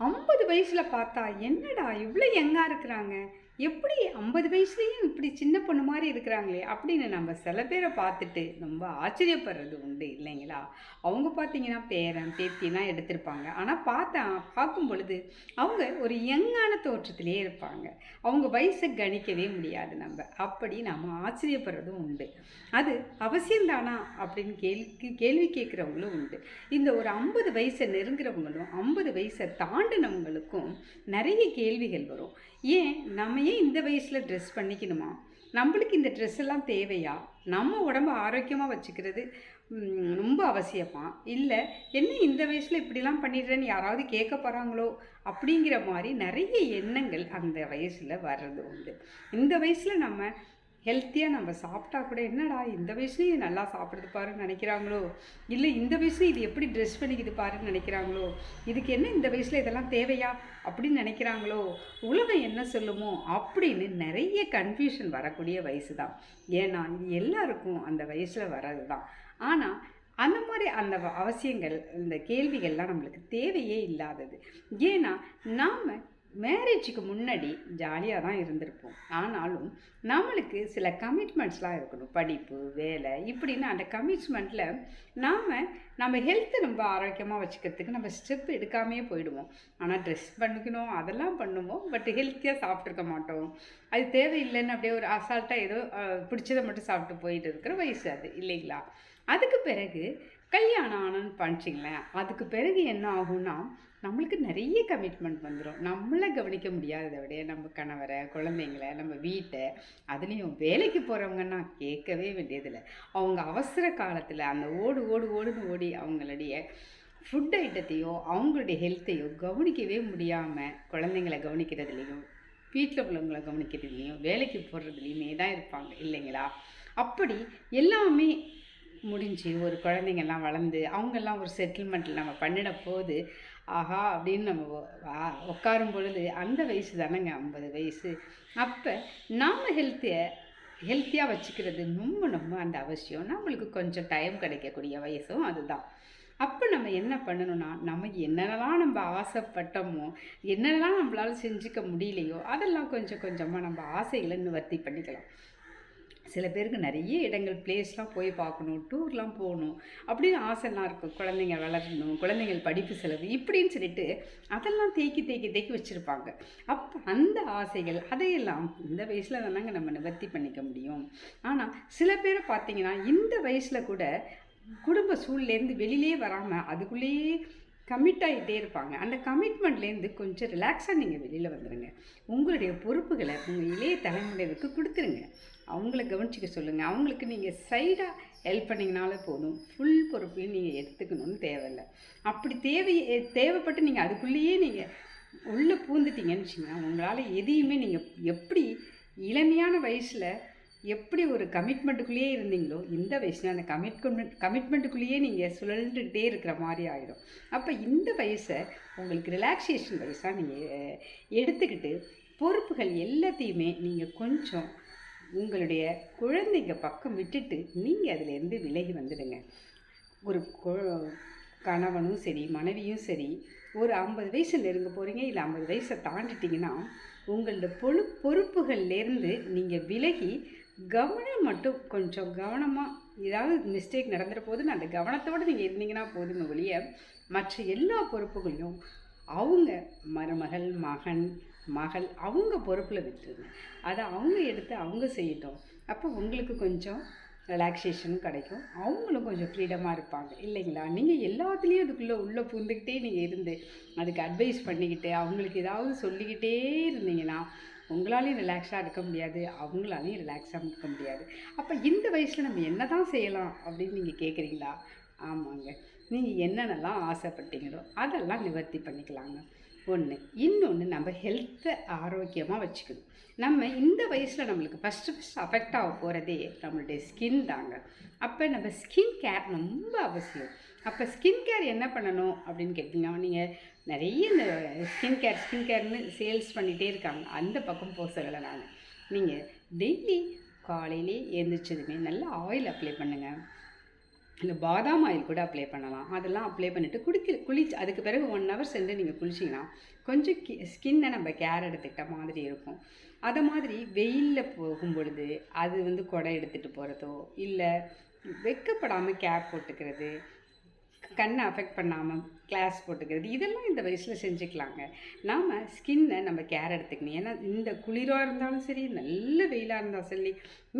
ஐம்பது வயசில் பார்த்தா என்னடா இவ்வளோ யங்காக இருக்கிறாங்க? எப்படி ஐம்பது வயசுலேயும் இப்படி சின்ன பொண்ணு மாதிரி இருக்கிறாங்களே அப்படின்னு நம்ம சில பேரை பார்த்துட்டு ரொம்ப ஆச்சரியப்படுறது உண்டு இல்லைங்களா? அவங்க பார்த்தீங்கன்னா பேரன் பேத்திலாம் எடுத்திருப்பாங்க. ஆனால் பார்த்தா பார்க்கும் பொழுது அவங்க ஒரு யங்கான தோற்றத்திலே இருப்பாங்க. அவங்க வயசை கணிக்கவே முடியாது நம்ம. அப்படி நம்ம ஆச்சரியப்படுறதும் உண்டு. அது அவசியம்தானா அப்படின்னு கேள்வி கேள்வி கேட்குறவங்களும் உண்டு. இந்த ஒரு ஐம்பது வயசை நெருங்குறவங்களும் ஐம்பது வயசை தாண்டினவங்களும் தாண்டினவங்களுக்கும் நிறைய கேள்விகள் வரும். ஏன்? நம்ம ஏன் இந்த வயசில் ட்ரெஸ் பண்ணிக்கணுமா? நம்மளுக்கு இந்த ட்ரெஸ் எல்லாம் தேவையா? நம்ம உடம்ப ஆரோக்கியமாக வச்சுக்கிறது ரொம்ப அவசியமா? இல்லை என்ன இந்த வயசில் இப்படிலாம் பண்ணிடுறேன்னு யாராவது கேட்க போகிறாங்களோ அப்படிங்கிற மாதிரி நிறைய எண்ணங்கள் அந்த வயசில் வர்றது உண்டு. இந்த வயசில் நம்ம ஹெல்த்தியாக நம்ம சாப்பிட்டா கூட என்னடா இந்த வயசுலேயும் நல்லா சாப்பிடுது பாருன்னு நினைக்கிறாங்களோ? இல்லை இந்த வயசுலேயும் இது எப்படி ட்ரெஸ் பண்ணிக்குது பாருன்னு நினைக்கிறாங்களோ? இதுக்கு என்ன இந்த வயசில் இதெல்லாம் தேவையா? அப்படின்னு நினைக்கிறாங்களோ? உலகம் என்ன சொல்லுமோ? அப்படின்னு நிறைய கன்ஃபியூஷன் வரக்கூடிய வயசு தான் ஏன்னா இது எல்லாருக்கும் அந்த வயசில் வர்றது தான் ஆனால் அந்த மாதிரி அந்த வ- அவசியங்கள் இந்த கேள்விகள்லாம் நம்மளுக்கு தேவையே இல்லாதது. ஏன்னா நாம் மேரேஜுக்கு முன்னாடி ஜாலியாக தான் இருந்திருப்போம். ஆனாலும் நம்மளுக்கு சில கமிட்மெண்ட்ஸ்லாம் இருக்கணும். படிப்பு வேலை இப்படின்னு அந்த கமிட்மெண்ட்டில் நாம் நம்ம ஹெல்த்தை ரொம்ப ஆரோக்கியமாக வச்சுக்கிறதுக்கு நம்ம ஸ்டெப் எடுக்காமையே போயிடுவோம். ஆனால் ட்ரெஸ் பண்ணிக்கணும் அதெல்லாம் பண்ணுவோம். பட் ஹெல்த்தியாக சாப்பிட்ருக்க மாட்டோம். அது தேவையில்லைன்னு அப்படியே ஒரு அசால்ட்டாக ஏதோ பிடிச்சதை மட்டும் சாப்பிட்டு போயிட்டு இருக்கிற வயசு அது இல்லைங்களா? அதுக்கு பிறகு கல்யாணம் ஆனோன்னு பண்ணிச்சிங்களேன் அதுக்கு பிறகு என்ன ஆகும்னா நம்மளுக்கு நிறைய கமிட்மெண்ட் வந்துடும் நம்மளை கவனிக்க முடியாததை விட நம்ம கணவரை குழந்தைங்கள நம்ம வீட்டை அதுலேயும் வேலைக்கு போகிறவங்கன்னா கேட்கவே வேண்டியதில்லை. அவங்க அவசர காலத்தில் அந்த ஓடு ஓடு ஓடுன்னு ஓடி அவங்களுடைய ஃபுட் ஐட்டத்தையோ அவங்களுடைய ஹெல்த்தையோ கவனிக்கவே முடியாமல் குழந்தைங்களை கவனிக்கிறதுலையும் வீட்டில் உள்ளவங்களை கவனிக்கிறதுலேயும் வேலைக்கு போடுறதுலையுமே தான் இருப்பாங்க இல்லைங்களா? அப்படி எல்லாமே முடிஞ்சு ஒரு குழந்தைங்கெல்லாம் வளர்ந்து அவங்கெல்லாம் ஒரு செட்டில்மெண்ட்டில் நம்ம பண்ணிட போது ஆஹா அப்படின்னு நம்ம உட்காரும் பொழுது அந்த வயசு தானேங்க ஐம்பது வயசு. அப்போ நாம் ஹெல்த்தியை ஹெல்த்தியாக வச்சுக்கிறது ரொம்ப ரொம்ப அந்த அவசியம். நம்மளுக்கு கொஞ்சம் டைம் கிடைக்கக்கூடிய வயசும் அதுதான். அப்போ நம்ம என்ன பண்ணணும்னா நமக்கு என்னென்னலாம் நம்ம ஆசைப்பட்டோமோ என்னென்னலாம் நம்மளால் செஞ்சுக்க முடியலையோ அதெல்லாம் கொஞ்சம் கொஞ்சமாக நம்ம ஆசைகளை நிவர்த்தி பண்ணிக்கலாம். சில பேருக்கு நிறைய இடங்கள் பிளேஸ்லாம் போய் பார்க்கணும் டூர்லாம் போகணும். அப்படின்னு ஆசைலாம் இருக்கும். குழந்தைங்க வளரணும் குழந்தைங்கள் படிப்பு செலவு இப்படின்னு சொல்லிட்டு அதெல்லாம் தேக்கி தேக்கி தேக்கி வச்சுருப்பாங்க. அப்போ அந்த ஆசைகள் அதையெல்லாம் இந்த வயசில் தானாங்க நம்ம நிவர்த்தி பண்ணிக்க முடியும். ஆனால் சில பேரை பார்த்தீங்கன்னா இந்த வயசில் கூட குடும்ப சூழ்லேருந்து வெளியிலே வராமல் அதுக்குள்ளேயே கமிட் ஆகிட்டே இருப்பாங்க. அந்த கமிட்மெண்ட்லேருந்து கொஞ்சம் ரிலாக்ஸாக நீங்கள் வெளியில் வந்துடுங்க உங்களுடைய பொறுப்புகளை உங்கள் இளைய தலைமுறைக்கு கொடுத்துருங்க. அவங்கள கவனிச்சிக்க சொல்லுங்கள் அவங்களுக்கு நீங்கள் சைடாக ஹெல்ப் பண்ணிங்கனாலே போதும். ஃபுல் பொறுப்பையும் நீங்கள் எடுத்துக்கணும்னு தேவையில்லை. அப்படி தேவை தேவைப்பட்டு நீங்கள் அதுக்குள்ளேயே நீங்கள் உள்ளே பூந்துட்டீங்கன்னு வச்சுங்க உங்களால் எதையுமே நீங்கள் எப்படி இளமையான வயசில் எப்படி ஒரு கமிட்மெண்ட்டுக்குள்ளேயே இருந்தீங்களோ இந்த வயசில் அந்த கமிட்மெண்ட் கமிட்மெண்ட்டுக்குள்ளேயே நீங்கள் சுழன்றுக்கிட்டே இருக்கிற மாதிரி ஆகிடும் அப்போ இந்த வயசை உங்களுக்கு ரிலாக்ஸேஷன் வயசாக நீங்கள் எடுத்துக்கிட்டு பொறுப்புகள் எல்லாத்தையுமே நீங்கள் கொஞ்சம் உங்களுடைய குழந்தைங்க பக்கம் விட்டுட்டு நீங்கள் அதிலேருந்து விலகி வந்துடுங்க. ஒரு கணவனும் சரி மனைவியும் சரி ஒரு ஐம்பது வயசு நெருங்க போகிறீங்க இல்லை ஐம்பது வயசை தாண்டிட்டீங்கன்னா உங்களோட பொழு பொறுப்புகள்லேருந்து நீங்கள் விலகி கவனம் மட்டும் கொஞ்சம் கவனமாக ஏதாவது மிஸ்டேக் நடந்துற போதுன்னு அந்த கவனத்தோடு நீங்கள் இருந்தீங்கன்னா போதுங்க ஒழிய மற்ற எல்லா பொறுப்புகளையும் அவங்க மருமகள் மகன் மகள் அவங்க பொறுப்பில் விட்டுருங்க. அதை அவங்க எடுத்து அவங்க செய்யட்டும். அப்போ உங்களுக்கு கொஞ்சம் ரிலாக்ஸேஷனும் கிடைக்கும். அவங்களும் கொஞ்சம் ஃப்ரீடமாக இருப்பாங்க. இல்லைங்களா? நீங்கள் எல்லாத்துலேயும் அதுக்குள்ளே உள்ளே பூந்துக்கிட்டே நீங்கள் இருந்து அதுக்கு அட்வைஸ் பண்ணிக்கிட்டு அவங்களுக்கு ஏதாவது சொல்லிக்கிட்டே இருந்தீங்கன்னா உங்களாலையும் ரிலாக்ஸாக இருக்க முடியாது. அவங்களாலையும் ரிலாக்ஸாக இருக்க முடியாது. அப்போ இந்த வயசில் நம்ம என்ன தான் செய்யலாம் அப்படின்னு நீங்கள் கேட்குறீங்களா ஆமாங்க. நீங்கள் என்னென்னலாம் ஆசைப்பட்டீங்களோ அதெல்லாம் நிவர்த்தி பண்ணிக்கலாங்க. ஒன்று இன்னொன்று நம்ம ஹெல்த்தை ஆரோக்கியமாக வச்சுக்கணும். நம்ம இந்த வயசில் நம்மளுக்கு ஃபஸ்ட்டு ஃபஸ்ட் அஃபெக்ட் ஆக போகிறதே நம்மளுடைய ஸ்கின் தாங்க. அப்போ நம்ம ஸ்கின் கேர் ரொம்ப அவசியம். அப்போ ஸ்கின் கேர் என்ன பண்ணணும் அப்படின்னு கேட்டிங்கன்னா நீங்கள் நிறைய இந்த ஸ்கின் கேர் ஸ்கின் கேர்னு சேல்ஸ் பண்ணிகிட்டே இருக்காங்க. அந்த பக்கம் போக சொல்லலை நான். நீங்கள் டெய்லி காலையிலே எழுந்திரிச்சதுமே நல்லா ஆயில் அப்ளை பண்ணுங்கள் இல்லை பாதாம் ஆயில் கூட அப்ளை பண்ணலாம். அதெல்லாம் அப்ளை பண்ணிவிட்டு குடிக்க குளிச்சு அதுக்கு பிறகு ஒன் ஹவர் சென்று நீங்கள் குளிச்சிங்கன்னா கொஞ்சம் கி ஸ்கின்னை நம்ம கேர் எடுத்துக்கிட்ட மாதிரி இருக்கும். அதை மாதிரி வெயிலில் போகும் பொழுது அது வந்து குடை எடுத்துகிட்டு போகிறதோ இல்லை வெக்கப்படாமல் கேப் போட்டுக்கிறது கண்ணை அஃபெக்ட் பண்ணாமல் கிளாஸ் போட்டுக்கிறது. இதெல்லாம் இந்த வயசில் செஞ்சுக்கலாங்க. நாம் ஸ்கின்னை நம்ம கேர் எடுத்துக்கணும். ஏன்னா இந்த குளிராக இருந்தாலும் சரி நல்ல வெயிலாக இருந்தாலும் சரி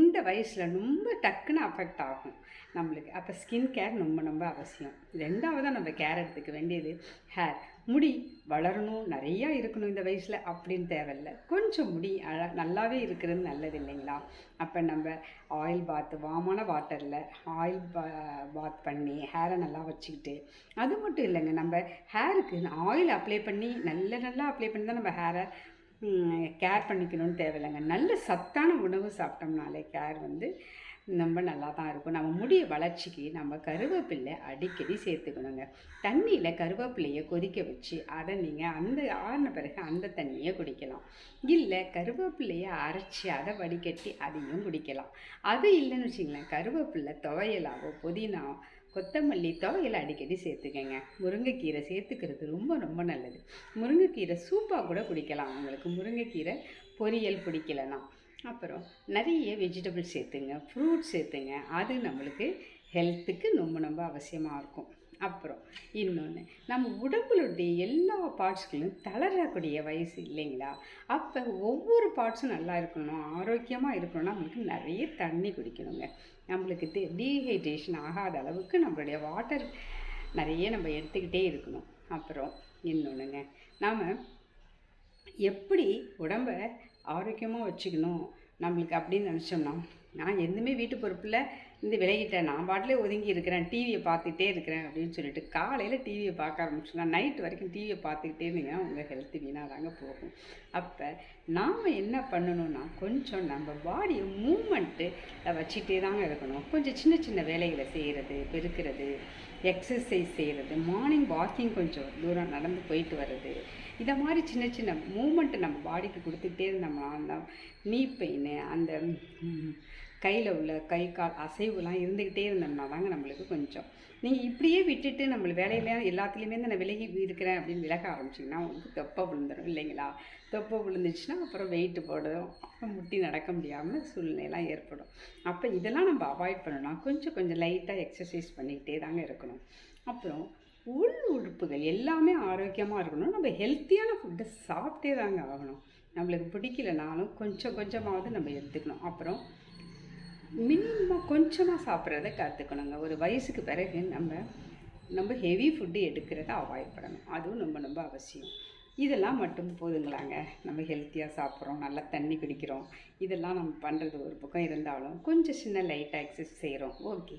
இந்த வயசில் ரொம்ப டக்குன்னு அஃபெக்ட் ஆகும் நம்மளுக்கு. அப்போ ஸ்கின் கேர் ரொம்ப ரொம்ப அவசியம். ரெண்டாவதாக நம்ம கேர் எடுத்துக்க வேண்டியது ஹேர் முடி வளரணும் நிறையா இருக்கணும் இந்த வயசில் அப்படின்னு தேவையில்ல. கொஞ்சம் முடி அழ நல்லாவே இருக்கிறது நல்லது இல்லைங்களா? அப்போ நம்ம ஆயில் பாத் வாமான வாட்டரில் ஆயில் பா பாத் பண்ணி ஹேரை நல்லா வச்சுக்கிட்டு அது மட்டும் இல்லைங்க நம்ம ஹேருக்கு ஆயில் அப்ளை பண்ணி நல்ல நல்லா அப்ளை பண்ணி தான் நம்ம ஹேரை கேர் பண்ணிக்கணும்னு தேவையில்லைங்க. நல்ல சத்தான உணவு சாப்பிட்டோம்னாலே கேர் வந்து ரொம்ப நல்லா தான் இருக்கும். நம்ம முடிய வளர்ச்சிக்கு நம்ம கருவேப்பிள்ளை அடிக்கடி சேர்த்துக்கணுங்க. தண்ணியில் கருவேப்பிலையை கொதிக்க வச்சு அதை நீங்கள் அந்த ஆறின பிறகு அந்த தண்ணியை குடிக்கலாம். இல்லை கருவேப்பிலையை அரைச்சி அதை வடிகட்டி அதையும் குடிக்கலாம். அது இல்லைன்னு வச்சிங்களேன் கருவேப்பிள்ளை துவையலாவோ புதினா கொத்தமல்லி துவையில் அடிக்கடி சேர்த்துக்கங்க. முருங்கைக்கீரை சேர்த்துக்கிறது ரொம்ப ரொம்ப நல்லது. முருங்கைக்கீரை சூப்பாக கூட குடிக்கலாம். உங்களுக்கு முருங்கைக்கீரை பொரியல் பிடிக்கலனா அப்புறம் நிறைய வெஜிடபிள்ஸ் சேர்த்துங்க ஃப்ரூட்ஸ் சேர்த்துங்க. அது நம்மளுக்கு ஹெல்த்துக்கு ரொம்ப ரொம்ப அவசியமாக இருக்கும். அப்புறம் இன்னொன்று நம்ம உடம்புலுடைய எல்லா பார்ட்ஸ்களும் தளரக்கூடிய வயசு இல்லைங்களா? அப்போ ஒவ்வொரு பார்ட்ஸும் நல்லா இருக்கணும் ஆரோக்கியமாக இருக்கணும்னா நம்மளுக்கு நிறைய தண்ணி குடிக்கணுங்க. நம்மளுக்கு டி டீஹைட்ரேஷன் ஆகாத அளவுக்கு நம்மளுடைய வாட்டர் நிறைய நம்ம எடுத்துக்கிட்டே இருக்கணும். அப்புறம் இன்னொன்றுங்க நாம் எப்படி உடம்ப ஆரோக்கியமாக வச்சுக்கணும் நம்மளுக்கு அப்படின்னு நினச்சோம்னா நான் எதுவுமே வீட்டு பொறுப்பில் இந்த விலகிட்டேன். நான் பாட்டிலே ஒதுங்கி இருக்கிறேன் டிவியை பார்த்துட்டே இருக்கிறேன் அப்படின்னு சொல்லிட்டு காலையில் டிவியை பார்க்க ஆரம்பிச்சோன்னா நைட் வரைக்கும் டிவியை பார்த்துக்கிட்டே இருந்தீங்கன்னா உங்கள் ஹெல்த்து வீணாக தாங்க போகும். அப்போ நாம் என்ன பண்ணணும்னா கொஞ்சம் நம்ம பாடியை மூமெண்ட்டு வச்சுட்டே தாங்க இருக்கணும். கொஞ்சம் சின்ன சின்ன வேலைகளை செய்கிறது பெருக்கிறது எக்ஸசைஸ் செய்கிறது மார்னிங் வாக்கிங் கொஞ்சம் தூரம் நடந்து போயிட்டு வர்றது இதை மாதிரி சின்ன சின்ன மூமெண்ட்டு நம்ம பாடிக்கு கொடுத்துக்கிட்டே இருந்தோம்னா அந்த நீ பெயின் அந்த கையில் உள்ள கை கால் அசைவுலாம் இருந்துக்கிட்டே இருந்தோம்னா தாங்க நம்மளுக்கு கொஞ்சம். நீங்கள் இப்படியே விட்டுட்டு நம்ம வேலையில எல்லாத்துலேயுமே நான் விலகி இருக்கிறேன் அப்படின்னு விலக ஆரம்பிச்சிங்கன்னா உங்களுக்கு தொப்பை விழுந்துடும் இல்லைங்களா? தொப்பை விழுந்துச்சுன்னா அப்புறம் வெயிட்டு போடும் அப்புறம் முட்டி நடக்க முடியாமல் சூழ்நிலைலாம் ஏற்படும். அப்போ இதெல்லாம் நம்ம அவாய்ட் பண்ணணும்னா கொஞ்சம் கொஞ்சம் லைட்டாக எக்ஸசைஸ் பண்ணிக்கிட்டே தாங்க இருக்கணும். அப்புறம் உள் உறுப்புகள் எல்லாமே ஆரோக்கியமாக இருக்கணும். நம்ம ஹெல்த்தியான ஃபுட்டை சாப்பிட்டே தாங்க ஆகணும். நம்மளுக்கு பிடிக்கலனாலும் கொஞ்சம் கொஞ்சமாவது நம்ம எடுத்துக்கணும். அப்புறம் மினிமம் கொஞ்சமாக சாப்பிட்றத கற்றுக்கணுங்க ஒரு வயசுக்கு பிறகு நம்ம நம்ம ஹெவி ஃபுட்டு எடுக்கிறத அவாய்ட் பண்ணணும். அதுவும் ரொம்ப ரொம்ப அவசியம். இதெல்லாம் மட்டும் போதுங்களாங்க. நம்ம ஹெல்த்தியாக சாப்பிட்றோம் நல்லா தண்ணி குடிக்கிறோம். இதெல்லாம் நம்ம பண்ணுறது ஒரு பக்கம் இருந்தாலும் கொஞ்சம் சின்ன லைட்டாக எக்ஸசைஸ் செய்கிறோம் ஓகே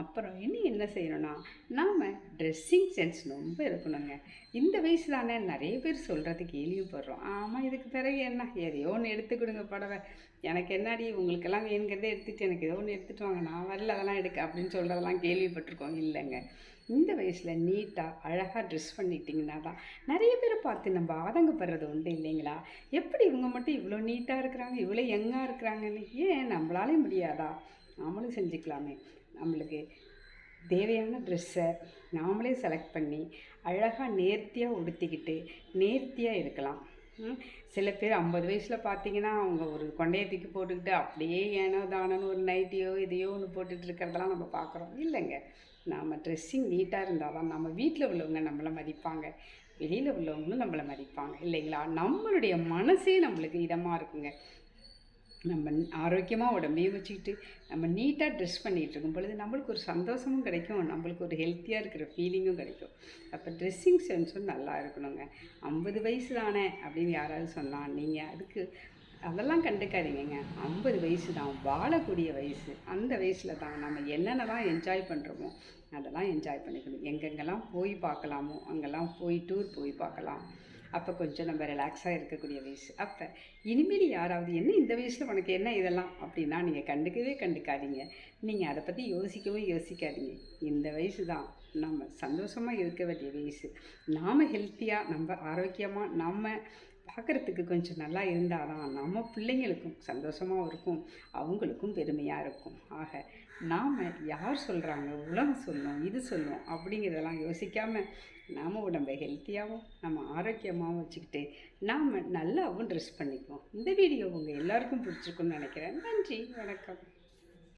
அப்புறம் இன்னும் என்ன செய்யணும்னா நாம் ட்ரெஸ்ஸிங் சென்ஸ் ரொம்ப இருக்கணுங்க. இந்த வயசு தானே நிறைய பேர் சொல்கிறது கேள்விப்படுறோம். ஆமாம் இதுக்கு பிறகு என்ன? எதையோ ஒன்று எடுத்து கொடுங்க புடவை. எனக்கு என்னடி உங்களுக்கெல்லாம் வேணுங்கிறதே எடுத்துகிட்டு எனக்கு ஏதோ ஒன்று எடுத்துகிட்டு வாங்க நான் வரல அதெல்லாம் எடுக்க அப்படின்னு சொல்கிறதெல்லாம் கேள்விப்பட்டிருக்கோம். இல்லைங்க. இந்த வயசில் நீட்டாக அழகாக ட்ரெஸ் பண்ணிட்டிங்கன்னா தான் நிறைய பேரை பார்த்து நம்ம ஆதங்கப்படுறது உண்டு இல்லைங்களா? எப்படி இவங்க மட்டும் இவ்வளோ நீட்டாக இருக்கிறாங்க இவ்வளோ யங்காக இருக்கிறாங்கன்னு ஏன் நம்மளாலே முடியாதா? நாமளும் செஞ்சுக்கலாமே. நம்மளுக்கு தேவையான ட்ரெஸ்ஸை நாமளே செலக்ட் பண்ணி அழகாக நேர்த்தியாக உடுத்திக்கிட்டு நேர்த்தியாக இருக்கலாம். சில பேர் ஐம்பது வயசில் பார்த்தீங்கன்னா அவங்க ஒரு கொண்டையை தூக்கி போட்டுக்கிட்டு அப்படியே ஏனோ தானோன்னு ஒரு நைட்டியோ இதையோ ஒன்று போட்டுட்டு இருக்கிறதெல்லாம் நம்ம பார்க்குறோம் இல்லைங்க. நாம் ட்ரெஸ்ஸிங் நீட்டாக இருந்தால் தான் நம்ம வீட்டில் உள்ளவங்க நம்மளை மதிப்பாங்க. வெளியில் உள்ளவங்களும் நம்மளை மதிப்பாங்க. இல்லைங்களா? நம்மளுடைய மனசே நம்மளுக்கு இதமாக இருக்குங்க. நம்ம ஆரோக்கியமாக உடம்பையும் வச்சுக்கிட்டு நம்ம நீட்டாக ட்ரெஸ் பண்ணிகிட்டு இருக்கும் பொழுது நம்மளுக்கு ஒரு சந்தோஷமும் கிடைக்கும் நம்மளுக்கு ஒரு ஹெல்த்தியாக இருக்கிற ஃபீலிங்கும் கிடைக்கும். அப்போ ட்ரெஸ்ஸிங் சென்ஸும் நல்லா இருக்கணுங்க. ஐம்பது வயசு தானே அப்படின்னு யாராவது சொன்னால் நீங்கள் அதுக்கு அதெல்லாம் கண்டுக்காதீங்க ஐம்பது வயசு தான் வாழக்கூடிய வயசு. அந்த வயசில் தான் நம்ம என்னென்னலாம் என்ஜாய் பண்ணுறோமோ அதெல்லாம் என்ஜாய் பண்ணிக்கணும். எங்கெங்கெல்லாம் போய் பார்க்கலாமோ அங்கெல்லாம் போய் டூர் போய் பார்க்கலாம். அப்போ கொஞ்சம் நம்ம ரிலாக்ஸாக இருக்கக்கூடிய வயசு. அப்போ இனிமேல் யாராவது என்ன இந்த வயசில் உனக்கு என்ன இதெல்லாம் அப்படின்னா நீங்கள் கண்டுக்கவே கண்டுக்காதீங்க. நீங்கள் அதை பற்றி யோசிக்கவும் யோசிக்காதீங்க. இந்த வயசு தான் நம்ம சந்தோஷமாக இருக்க வேண்டிய வயசு. நாம் ஹெல்த்தியாக நம்ம ஆரோக்கியமாக நம்ம பார்க்குறதுக்கு கொஞ்சம் நல்லா இருந்தால் தான் நம்ம பிள்ளைங்களுக்கும் சந்தோஷமாகவும் இருக்கும். அவங்களுக்கும் பெருமையாக இருக்கும். ஆக நாம் யார் சொல்கிறாங்க உலகம் சொல்லும் இது சொல்லும் அப்படிங்கிறதெல்லாம் யோசிக்காமல் நாம் உடம்பை ஹெல்த்தியாகவும் நம்ம ஆரோக்கியமாகவும் வச்சுக்கிட்டு நாம் நல்லாவும் ட்ரெஸ் பண்ணிக்குவோம். இந்த வீடியோ உங்கள் எல்லாருக்கும் பிடிச்சிருக்குன்னு நினைக்கிறேன். நன்றி வணக்கம்.